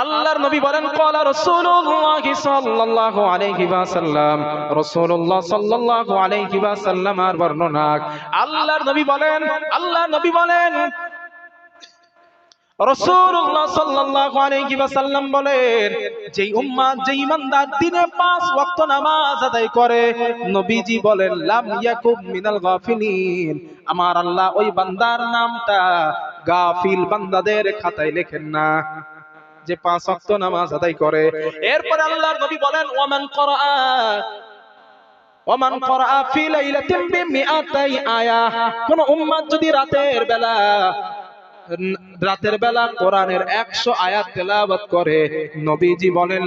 আল্লাহর নবী বলেন, কলা রাসূলুল্লাহ সাল্লাল্লাহু আলাইহি ওয়াসাল্লাম। রাসূলুল্লাহ সাল্লাল্লাহু আলাইহি ওয়াসাল্লাম আর বর্ণনা আল্লাহর নবী বলেন, আল্লাহর নবী বলেন নবীজি আমার আল্লাহ ওই বান্দার নামটা গাফিল বান্দাদের খাতায় লেখেন না। যে পাঁচ ওয়াক্ত নামাজ আদায় করে। এরপরে আল্লাহর নবী বলেন, ওমান করা কোন যদি রাতের বেলা রাতের বেলা কোরআনের একশো আয়াত তেলাবাদ করে, নবীজি বলেন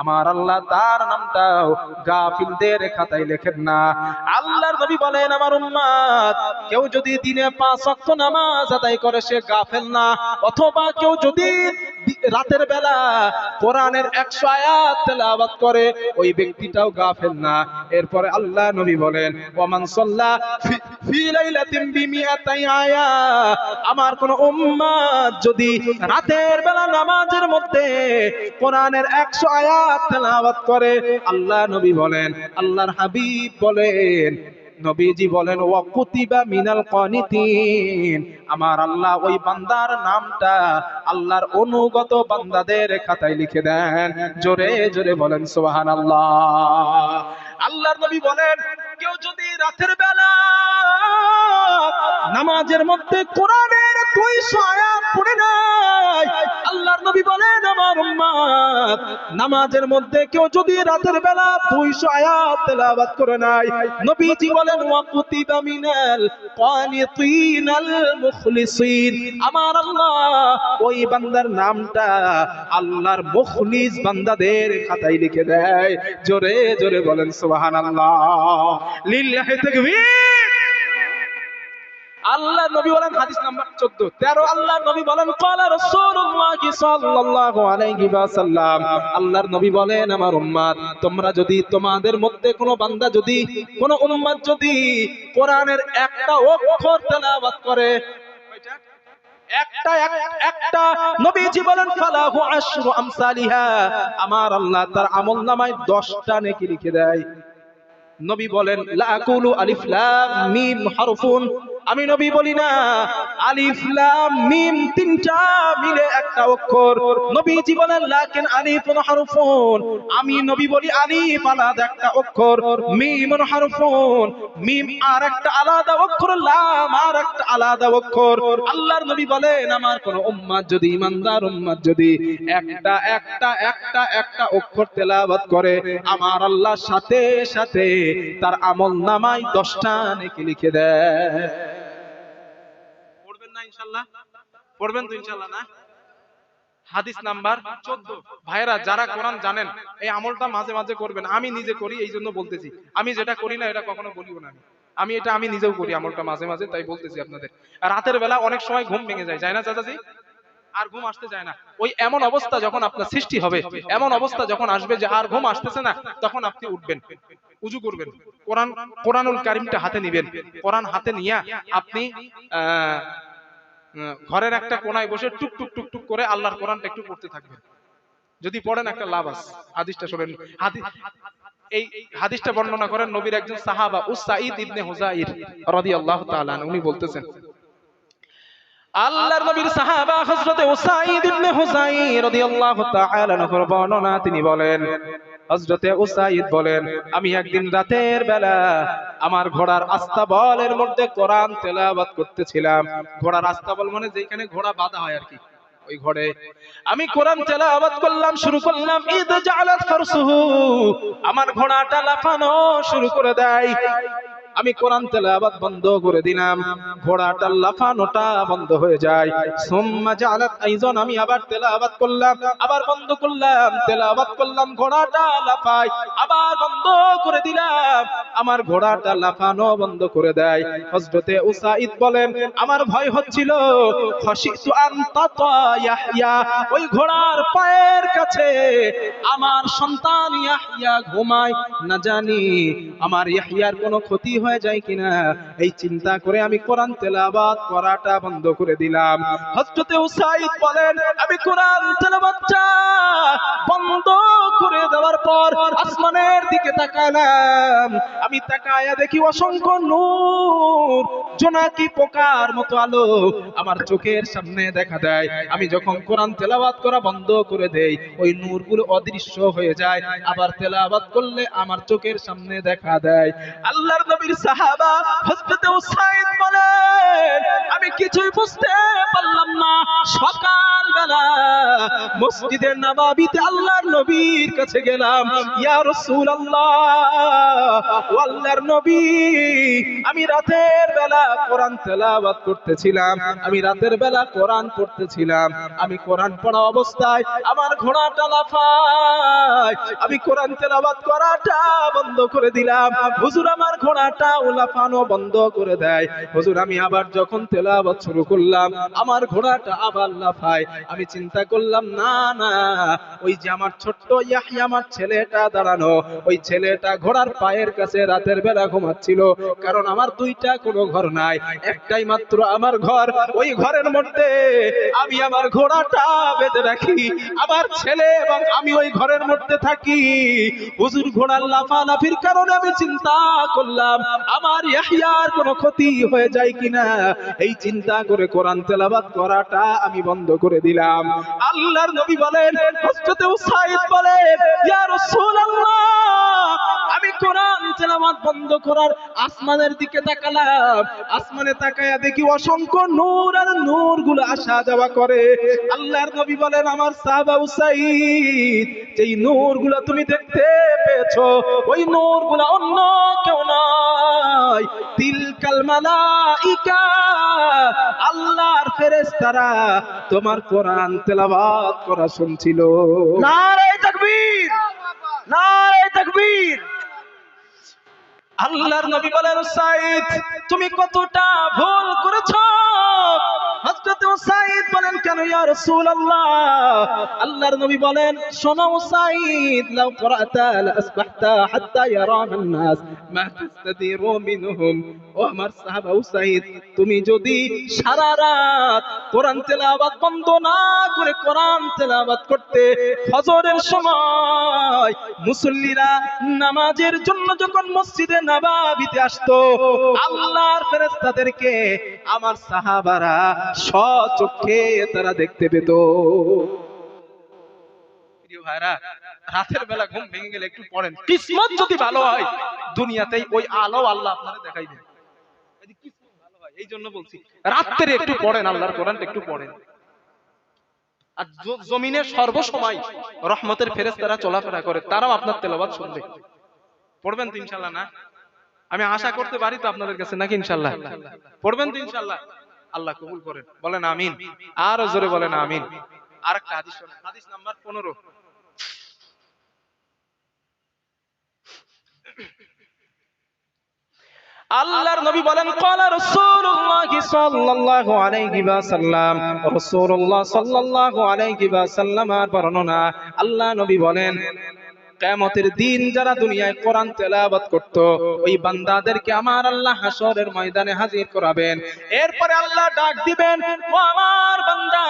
আমার আল্লাহ তার নামটাও গাফিলদের খাতায় লেখেন না। আল্লাহর নবী বলেন, আমার উম্মাত কেউ যদি দিনে পাঁচ ওয়াক্ত নামাজ আদায় করে, সে গাফেল না। অথবা কেউ যদি রাতের বেলা কোরআনের একশো আয়াত করে, ওই ব্যক্তিটাও গাফেল না। এরপরে আল্লাহ নবী বলেন ওমান আয়া। আমার কোন উম্মাত যদি রাতের বেলা নামাজের মধ্যে কোরআনের 100 আয়াত তেলাওয়াত করে। আল্লাহ নবী বলেন, আল্লাহর হাবিব বলেন, নবীজি বলেন, ওয়া কুতিবা মিনাল কানিতিন আমার আল্লাহ ওই বান্দার নামটা আল্লাহর অনুগত বান্দাদের খাতায় লিখে দেন। জোরে জোরে বলেন, সুবহানাল্লাহ। আল্লাহর নবী বলেন, কেউ যদি রাতের বেলা নামাজের মধ্যে কোরআনের 200 আয়াত নাই। আল্লাহর নবী বলেন, আমার উম্মত নামাজের মধ্যে কেউ যদি রাতের বেলা 200 আয়াত তেলাওয়াত করে নাই নবীজি বলেন, ওয়া কুতিবা মিনাল কানিতিনাল মুখলিসিন। আমার আল্লাহ, ওই বান্দার নামটা আল্লাহর মুখলিস বান্দাদের খাতায় লিখে দেয়। জোরে জোরে বলেন, সুবহানাল্লাহ। লিল্লাহি তাকবীর। আল্লাহ নবী বলেন হাদিস নাম্বার 14 13 আল্লাহ নবী বলেন ক্বালা রাসূলুল্লাহ সাল্লাল্লাহু আলাইহি ওয়াসাল্লাম। আল্লাহর নবী বলেন, আমার উম্মত তোমরা যদি তোমাদের মধ্যে কোনো বান্দা যদি, কোনো উম্মত যদি কোরআনের একটা অক্ষর তেলাওয়াত করে, একটা একটা নবীজি বলেন, ফালাহু আশরু আমসালিহা। আমার আল্লাহ তার আমলনামায় 10টা নেকি লিখে দেয়। নবী বলেন, লা আকুলু আলিফ লাম মিম হারফুন। আমি নবী বলি না। আলিফ, লাম, মিম তিনটা মিলে একটা অক্ষর। নবীজি বলেন লাকিন আলিফুন হারফুন। আমি নবী বলি আলিফ, আলাদা একটা অক্ষর। মিম হারফুন। মিম আর একটা আলাদা অক্ষর, লাম আর একটা আলাদা অক্ষর। আল্লাহর নবী বলেন, আমার কোন উম্মাত যদি, ইমানদার উম্মাত যদি একটা একটা একটা একটা অক্ষর তেলাওয়াত করে, আমার আল্লাহর সাথে সাথে তার আমল নামায় দশটা নেকি লিখে দেয়। পড়বেন তো ইনশাল্লাহ না? হাদিস নাম্বার চোদ্দ। ভাইরা যারা কোরআন জানেন এই আমলটা মাঝে মাঝে করবেন। আমি নিজে করি এই জন্য বলতেছি। আমি যেটা করি না এটা কখনো বলিও না আমি। এটা আমি নিজেও করি আমলটা মাঝে মাঝে তাই বলতেছি আপনাদের। রাতের বেলা অনেক সময় ঘুম ভেঙে যায় যায় না চাচাজি? আর ঘুম আসতে যায় না। ওই এমন অবস্থা যখন আপনার সৃষ্টি হবে এমন অবস্থা যখন আসবে যে আর ঘুম আসতেছে না তখন আপনি উঠবেন। উজু করবেন। কোরআন কোরআনুল কারিমটা হাতে নিবেন। কোরআন হাতে নিয়ে আপনি আহ, ঘরের একটা কোনায় বসে টুক টুক টুক টুক করে আল্লাহর কোরআনটা একটু পড়তে থাকবেন। যদি পড়েন একটা লাভ আছে। হাদিসটা শোনেন। হাদিস এই হাদিসটা বর্ণনা করেন নবীর একজন সাহাবা উসাইদ ইবনে হুজাইর রাদিয়াল্লাহু তাআলা উনি বলতেছেন, আল্লাহর নবীর সাহাবা হযরতে উসাইদ ইবনে হুজাইর রাদিয়াল্লাহু তাআলা বর্ণনা তিনি বলেন হযরতে উসাইদ বলেন, আমি একদিন রাতের বেলা আমার ঘোড়ার আস্তাবলের মধ্যে কোরআন তেলাবাদ করতেছিলাম। ঘোড়ার আস্তাবল মানে যেখানে ঘোড়া বাঁধা হয় আর কি ওই ঘরে। আমি কোরআন তেলাওয়াত করলাম, শুরু করলাম, ঈদ জালাত ফারসুহু। আমার ঘোড়াটা লাফানো শুরু করে দেয়। আমি কোরআন তেলাওয়াত বন্ধ করে দিলাম। ঘোড়াটা লাফানোটা বন্ধ হয়ে যায়। সুম্মা জালাত আইজন আমি আবার তেলাওয়াত করলাম, আবার বন্ধ করলাম, তেলাওয়াত করলাম, ঘোড়াটা লাফায়, আবার বন্ধ করে দিলাম। আমার ঘোড়াটা লাফানো বন্ধ করে দেয়। হযরতে উসাইদ বলেন, আমার ভয় হচ্ছিল, খশিতু আন তাতা ইয়াহইয়া, ওই ঘোড়ার পায়ের কাছে আমার সন্তান ইয়াহইয়া ঘুমায়। না জানি আমার ইয়াহইয়ার কোনো ক্ষতি হয়ে যায় কিনা? এই চিন্তা করে আমি কোরআন তেলাবাদ করাটা বন্ধ করে দিলাম। হজরতে উসাইদ বলেন, আমি কোরআন তেলাবাদটা দিকে তাকালাম। আমি তাকায়া দেখি অসংখ্য নূর, জোনাকি পোকার মতো আলো আমার চোখের সামনে দেখা দেয়। আমি যখন কোরআন তেলাওয়াত করা বন্ধ করে দেই, ওই নূরগুলো অদৃশ্য হয়ে যায়। আবার তেলাওয়াত করলে আমার চোখের সামনে দেখা দেয়। আল্লাহর নবীর সাহাবা হযরতে উসাইদ বলেন, আমি কিছুই বুঝতে পারলাম না। সকাল বেলা মসজিদের নবাবিতে আল্লাহর নবীর কাছে গেলাম। ইয়া রাসূলুল্লাহ আল্লাহর নবী। আমি রাতের বেলা কোরআন তেলাওয়াত করতেছিলাম, আমি রাতের বেলা কোরআন পড়তেছিলাম, আমি কোরআন পড়া অবস্থায় আমার ঘোড়াটা লাফায়, আমি কোরআন তেলাওয়াত করাটা বন্ধ করে দিলাম। হুজুর আমার ঘোড়াটা লাফানো বন্ধ করে দেয়। হুজুর, আমি আবার যখন তেলাওয়াত শুরু করলাম, আমার ঘোড়াটা আবার লাফায়। আমি চিন্তা করলাম, না না, ওই যে আমার ছোট্ট ইয়াহিয়া, আমার ছেলেটা দাঁড়ানো, ওই ছেলেটা ঘোড়ার পায়ের কাছে রাতের বেলা ঘুমাচ্ছিল। কারণ আমার দুইটা কোনো ঘর নাই, একটাই মাত্র আমার ঘর। ওই ঘরের মধ্যে আমি আমার ঘোড়াটা বেঁধে রাখি, আমার ছেলে এবং আমি ওই ঘরের মধ্যে থাকি। হুজুর ঘোড়ার লাফালাফির কারণে আমি চিন্তা করলাম, আমার ইয়াহিয়ার কোনো ক্ষতি হয়ে যায় কিনা? এই চিন্তা করে কোরআন তেলাবাত করাটা আমি বন্ধ করে দিলাম। আল্লাহর নবী বলেন, হযরতে উসাইদ বলেন, ইয়া রাসূলুল্লাহ আমি কোরআন তেলাওয়াত বন্ধ করার আসমানের দিকে তাকালাম। আসমানে তাকায়া দেখি অসংখ্য নূর আর নূরগুলো আসা যাওয়া করে। আল্লাহর নবী বলেন, আমার সাহাবা উসাইদ, যেই নূরগুলো তুমি দেখতে পেয়েছ, ওই নূরগুলো অন্য কেউ নয় তিলকাল মালাইকা, আল্লাহর ফেরেশতারা তোমার কোরআন তেলাওয়াত করা শুনছিল। নারে তাকবীর। নারে তাকবীর। আল্লাহর নবী বলেন সাইদ তুমি কতটা ভুল করেছ। হযরত সাইদ বলেন, কেন ইয়া রাসূলুল্লাহ? আল্লাহর নবী বলেন, শোনো সাইদ লাউ করাতা লাসবাহতা হাত্তা ইয়ারান নাস মা তাসতাদিরু মিনহুম। ও আমার সাহাবা উসাইদ, তুমি যদি সারা রাত কোরআন তেলাওয়াত বন্ধ না করে কোরআন তেলাওয়াত করতে, ফজরের সময় মুসল্লিরা নামাজের জন্য যখন মসজিদে নবাবিতে আসতো, আল্লাহর ফেরেশতাদেরকে আমার সাহাবারা সচক্ষে তারা দেখতে পেত। ভাইরা রাতের বেলা ঘুম ভেঙে গেলে একটু পড়েন। কিসমত যদি ভালো হয় দুনিয়াতেই ওই আলো আল্লাহ আপনারা ভালো হয়, এই জন্য বলছি। রাত্রে একটু পড়েন আল্লাহর কোরআনটা একটু পড়েন। আর জমিনে সর্বসময় রহমতের ফেরেশতারা চলাফেরা করে তারাও আপনার তেলাওয়াত শুনবে। পড়বেন তো ইনশাল্লাহ না? আমি আশা করতে পারি তো আপনাদের কাছে নাকি ইনশাল্লাহ? পড়বেন তো ইনশাল্লাহ? আল্লাহ কবুল করেন। বলেন আমিন। আর জোরে বলেন আমিন। আর একটা হাদিস হাদিস নাম্বার পনেরো। আল্লাহর নবী বলেন, কলা রাসূলুল্লাহ সাল্লাল্লাহু আলাইহি ওয়াসাল্লাম। রাসূলুল্লাহ সাল্লাল্লাহু আলাইহি ওয়াসাল্লামের বর্ণনা আল্লাহ নবী বলেন কিয়ামতের দিন যারা দুনিয়ায় কোরআন তেলাওয়াত করত, ওই বান্দাদেরকে আমার আল্লাহ হাসরের ময়দানে হাজির করাবেন। এরপরে আল্লাহ ডাক দিবেন, ও আমার বান্দা,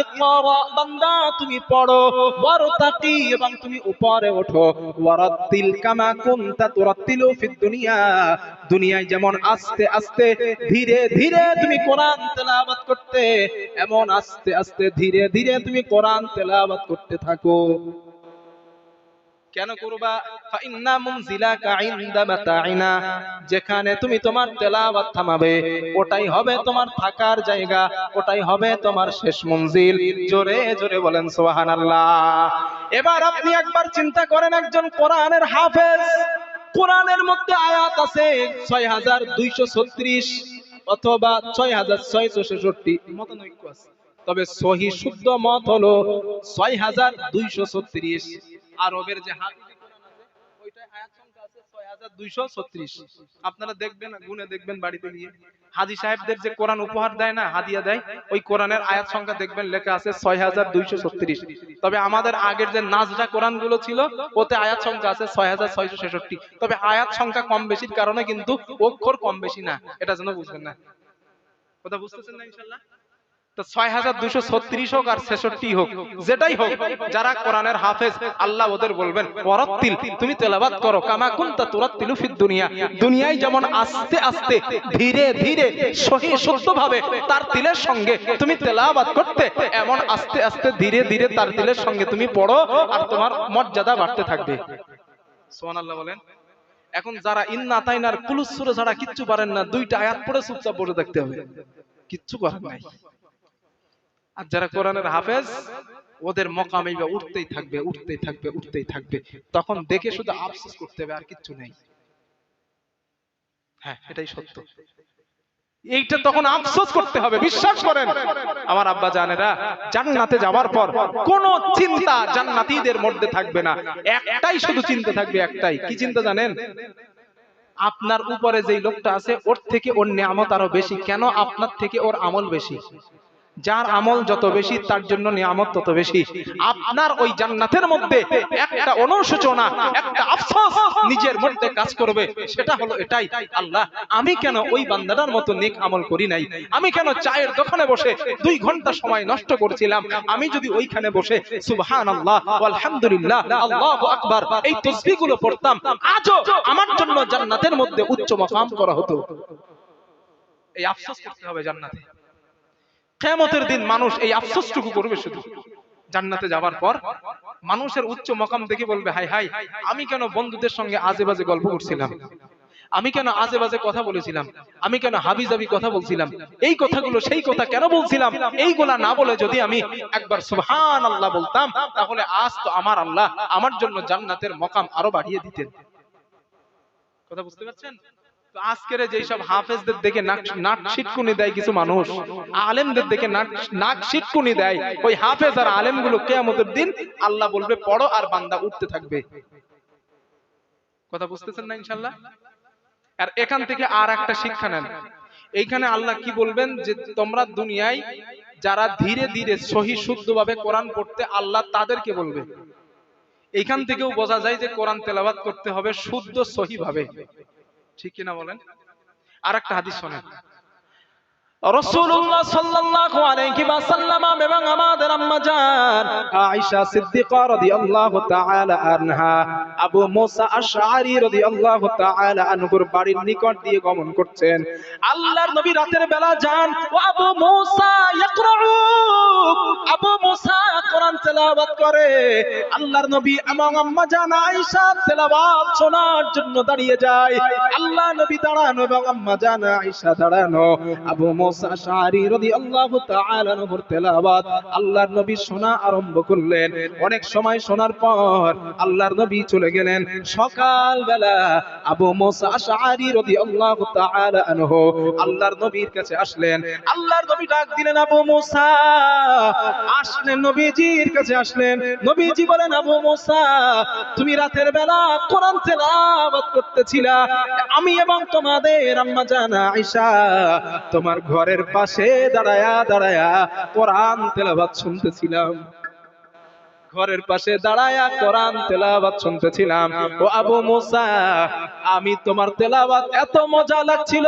ইকরা, বান্দা, তুমি পড়ো ওয়ারতাকি এবং তুমি উপরে ওঠো। ওয়ারাত্তিল কামা কুনতা তুরাত্তিলু ফিদ দুনিয়া। দুনিয়ায় যেমন আস্তে আস্তে, ধীরে ধীরে তুমি কোরআন তেলাওয়াত করতে, এমন আস্তে আস্তে, ধীরে ধীরে তুমি কোরআন তেলাওয়াত করতে থাকো। কেন করবা? ফাইন্না মুনজিলাকা ইনদা মাতাইনা। যেখানে তুমি তোমার তেলাওয়াত থামাবে, ওটাই হবে তোমার থাকার জায়গা, ওটাই হবে তোমার শেষ মঞ্জিল। জোরে জোরে বলেন সুবহানাল্লাহ। এবার আপনি একবার চিন্তা করেন একজন কোরআনের হাফেজ। কোরআনের মধ্যে আয়াত আছে 6236 অথবা 6666 মতানৈক্য আছে। তবে সহি শুদ্ধ মত হলো 6236 আরবের যে ওইটায় আয়াত সংখ্যা তবে আমাদের আগের যে গুলো ছিল, ওতে আয়াত সংখ্যা আছে তবে আয়াত সংখ্যা কম বেশির কারণে কিন্তু অক্ষর কম বেশি না, এটা যেন বুঝবেন না। কথা বুঝতেছেন না, ইনশাল্লাহ? সঙ্গে তুমি পড়ো আর তোমার মর্যাদা বাড়তে থাকবে। এখন যারা ইন্না তাইনার কুলুসুরে ছাড়া কিচ্ছু পারেন না, দুইটা আয়াত চুপচাপ থাকতে হবে। কিচ্ছু করার নাই। আর যারা কোরআনের হাফেজ, ওদের মকামে বা উঠতেই থাকবে উঠতেই থাকবে উঠতেই থাকবে। তখন দেখে শুধু আফসোস করতে হবে, আর কিচ্ছু নেই। হ্যাঁ এটাই সত্য। এইটা তখন আফসোস করতে হবে, বিশ্বাস করেন। আমার আব্বা জানেরা, জান্নাতে যাওয়ার পর কোন চিন্তা জান্নাতীদের মধ্যে থাকবে না। একটাই শুধু চিন্তা থাকবে, একটাই। কি চিন্তা জানেন? আপনার উপরে যেই লোকটা আছে, ওর থেকে ওর নিয়ামত আরও বেশি। কেন? আপনার থেকে ওর আমল বেশি। যার আমল যত বেশি, তার জন্য নিয়ামত তত বেশি। আপনার ওই জান্নাতের মধ্যে একটা অনুশোচনা, একটা আফসোস নিজের মধ্যে কাজ করবে, সেটা হলো এটাই, আল্লাহ, আমি কেন ওই বান্দাটার মতো নেক আমল করি নাই? আমি কেন চায়ের দোকানে বসে দুই ঘণ্টা সময় নষ্ট করছিলাম? আমি যদি ওইখানে বসে সুবহান আল্লাহ আলহামদুলিল্লাহ আল্লাহু আকবার, এই তসবিহগুলো পড়তাম, আজও আমার জন্য জান্নাতের মধ্যে উচ্চ মাকাম করা হতো। এই আফসোস করতে হবে জান্নাতে। কেমতের দিন মানুষ এই আফসোসটুকু করবে শুধু। জান্নাতে যাওয়ার পর মানুষের উচ্চ মকাম দেখে বলবে হাই হাই আমি কেন বন্ধুদের সঙ্গে আজে বাজে গল্প করছিলাম? আমি কেন আজে বাজে কথা বলেছিলাম? আমি কেন হাবি জাবি কথা বলছিলাম? এই কথাগুলো সেই কথা কেন বলছিলাম? এইগুলা না বলে যদি আমি একবার সুবহান আল্লাহ বলতাম, তাহলে আজ তো আমার আল্লাহ আমার জন্য জান্নাতের মকাম আরও বাড়িয়ে দিতেন। কথা বুঝতে পারছেন? আজকের যেই সব হাফেজদের দেখে নাক শিটকুনি দেয় কিছু মানুষ, আলেমদের দেখে নাক শিটকুনি দেয়, ওই হাফেজ আর আলেমগুলো কেয়ামতের দিন আল্লাহ বলবে, পড়ো আর বান্দা উঠতে থাকবে। কথা বুঝতেছেন না ইনশাল্লাহ আর এখান থেকে আর একটা শিক্ষা নেন। এইখানে আল্লাহ কি বলবেন যে, তোমরা দুনিয়ায় যারা ধীরে ধীরে সহি শুদ্ধভাবে কোরআন পড়তে আল্লাহ তাদেরকে বলবে। এইখান থেকেও বোঝা যায় যে কোরআন তেলাবাত করতে হবে শুদ্ধ সহি ভাবে ঠিক কিনা বলেন? আর একটা হাদিস শোনেন। আল্লাহর নবী রাতের বেলা যান, ও আবু করে। আল্লাহর নবী এবং আম্মা শোনার জন্য দাঁড়িয়ে যায়। আল্লাহ নবী দাঁড়ানো এবং আম্মা জান দাঁড়ানো। আবু বেলা তুমি রাতের বেলা কোরআন করতেছিলা। আমি এবং তোমাদের আম্মা জানা আয়েশা তোমার ঘরের পাশে দাঁড়ায়া দাঁড়ায়া কোরআন তেলাওয়াত শুনতেছিলাম। ঘরের পাশে দাঁড়ায়া কোরআন তেলাওয়াত শুনতেছিলাম। ও আবু মুসা, আমি তোমার তেলাওয়াত এত মজা লাগছিল।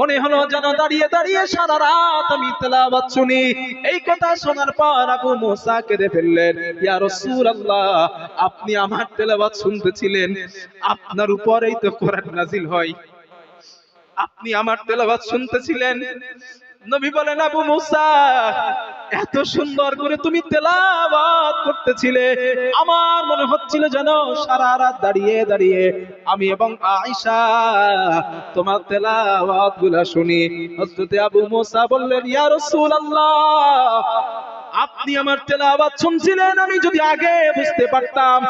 মনে হলো যেন দাঁড়িয়ে দাঁড়িয়ে সারা রাত আমি তেলাওয়াত শুনি। এই কথা শোনার পর আবু মুসা কেঁদে ফেললেন, ইয়া রাসূলুল্লাহ, আপনি আমার তেলাওয়াত শুনতেছিলেন? আপনার উপরেই তো কোরআন নাজিল হয়। আপনি আমার তেলাবাদ শুনতেছিলেন? নবী বলেন, আবু মুসা, এত সুন্দর করে তুমি তেলাওয়াত করতেছিলে। আমার মনে হচ্ছিল যেন সারা রাত দাঁড়িয়ে দাঁড়িয়ে আমি এবং আয়েশা তোমার তেলাওয়াতগুলা শুনি। হযরতে আবু মুসা বললেন, ইয়া রাসূলুল্লাহ আপনি আমার তেলাওয়াত শুনছিলেন, আমি যদি আগে বুঝতে পারতাম,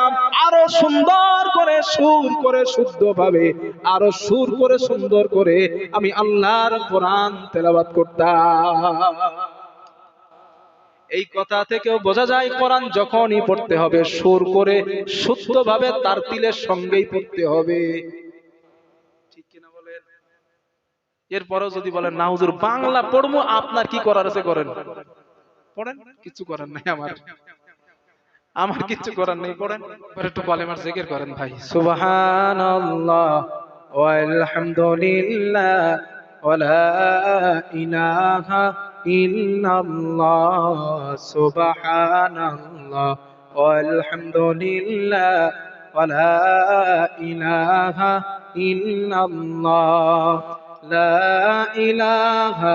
আরও সুন্দর করে, সুর করে শুদ্ধ ভাবে আরও সুর করে, সুন্দর করে আমি আল্লাহর কোরআন তেলাওয়াত করতাম। এই কথা থেকেও বোঝা যায়, কোরআন যখনই পড়তে হবে, সুর করে, শুদ্ধভাবে তার তিলের সঙ্গেই পড়তে হবে। এরপরেও যদি বলেন, না হুজুর, বাংলা পড়ব, আপনার কি করার আছে করেন? পড়েন? কিছু করার নাই আমার। আমার কিছু করার নেই পড়েন? একটু কলেমার জিকির করেন ভাই। সুবহানাল্লাহ ওয়ালহামদুলিল্লাহ ওয়ালা ইলাহা ইল্লাল্লাহ সুবহানাল্লাহ ওয়ালহামদুলিল্লাহ ওয়ালা ইলাহা ইল্লাল্লাহ লা ইলাহা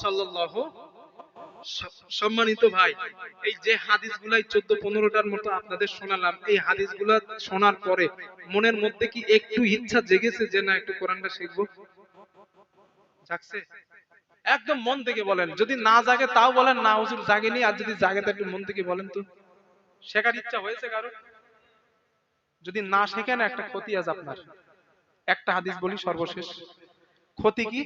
সাল্লাল্লাহু সম্মানিত ভাই, এই যে হাদিসগুলাই চোদ্দ পনেরোটার মতো আপনাদের শোনালাম, এই হাদিসগুলা শোনার পরে মনের মধ্যে কি একটু ইচ্ছা জেগেছে যে না একটু কোরআনটা শিখব? জাগছে? একদম মন থেকে বলেন, যদি না জাগে তাও বলেন, না হুজুর জাগেনি, আর যদি জাগে তো একটু মন থেকে বলেন তো। শেখার ইচ্ছা হয়েছে কারও? যদি না শেখেন, একটা ক্ষতি আছে আপনার। একটা হাদিস বলি সর্বশেষ। ক্ষতি কি?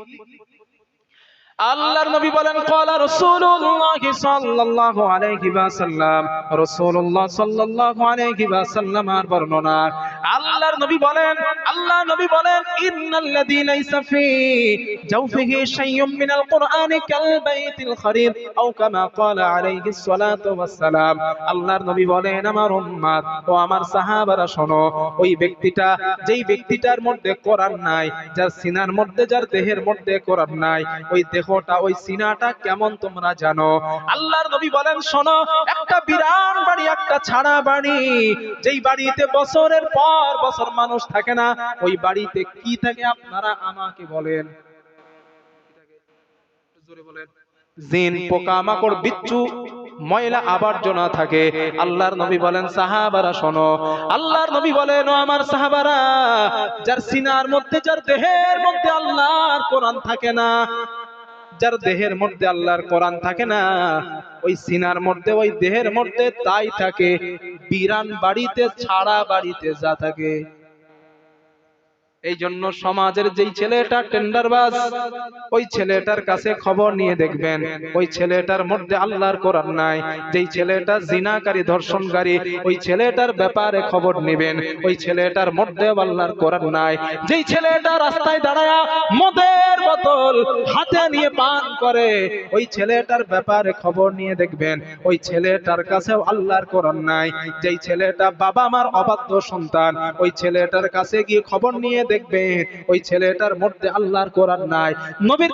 আল্লাহর নবী বলেন ক্বালা রাসূলুল্লাহ সাল্লাল্লাহু আলাইহি ওয়াসাল্লাম। রাসূলুল্লাহ সাল্লাল্লাহু আলাইহি ওয়াসাল্লামের বর্ণনা। আল্লাহর নবী বলেন আল্লাহ নবী বলেন ইন্নাল্লাযী লাইসা জাওফিহি শাইয়ুম মিনাল কুরআনি কাল বাইতিল আও কামা আলাইহি সালাতু আল্লাহর নবী বলেন, আমার উম্মত ও আমার সাহাবারা শোনো, ওই ব্যক্তিটা যেই ব্যক্তিটার মধ্যে কোরআন নাই, যার সিনার মধ্যে, যার দেহের মধ্যে কোরআন নাই, ওই দেহটা ওই সিনাটা কেমন তোমরা জানো? আল্লাহর নবী বলেন, শোনো, একটা বিরাট বাড়ি, একটা ছাড়া বাড়ি। যেই বাড়িতে বছরের পর বছর মানুষ থাকে না, ওই বাড়িতে কি থাকে আপনারা আমাকে বলেন? বিচ্ছু, ময়লা আবর্জনা থাকে। আল্লাহর নবী বলেন, সাহাবারা, শোনো। আল্লাহর নবী বলেন আমার সাহাবারা, যার সিনার মধ্যে, যার দেহের মধ্যে আল্লাহর কোরআন থাকে না যার দেহের মধ্যে আল্লাহর কোরআন থাকে না, ওই সিনার মধ্যে, ওই দেহের মধ্যে তাই থাকে। বিরান বাড়িতে, ছাড়া বাড়িতে যা থাকে। এই জন্য সমাজের যেই ছেলেটা টেন্ডারবাজ ওই ছেলেটার কাছে খবর নিয়ে দেখবেন। ওই ছেলেটার মধ্যে আল্লাহর কোরআন নাই। যেই ছেলেটা জিনাকারী, ধর্ষণকারী, ওই ছেলেটার ব্যাপারে খবর নেবেন। ওই ছেলেটার মধ্যে আল্লাহর কোরআন নাই। যেই ছেলেটা রাস্তায় দাঁড়ায় মদের বোতল হাতে নিয়ে পান করে, ওই ছেলেটার ব্যাপারে খবর নিয়ে দেখবেন। ওই ছেলেটার কাছেও আল্লাহর কোরআন নাই। যেই ছেলেটা বাবা মার অবাধ্য সন্তান, ওই ছেলেটার কাছে গিয়ে খবর নিয়ে দেখবেন ওই ছেলেটার মধ্যে আল্লাহর কোরআন নাই। নবীর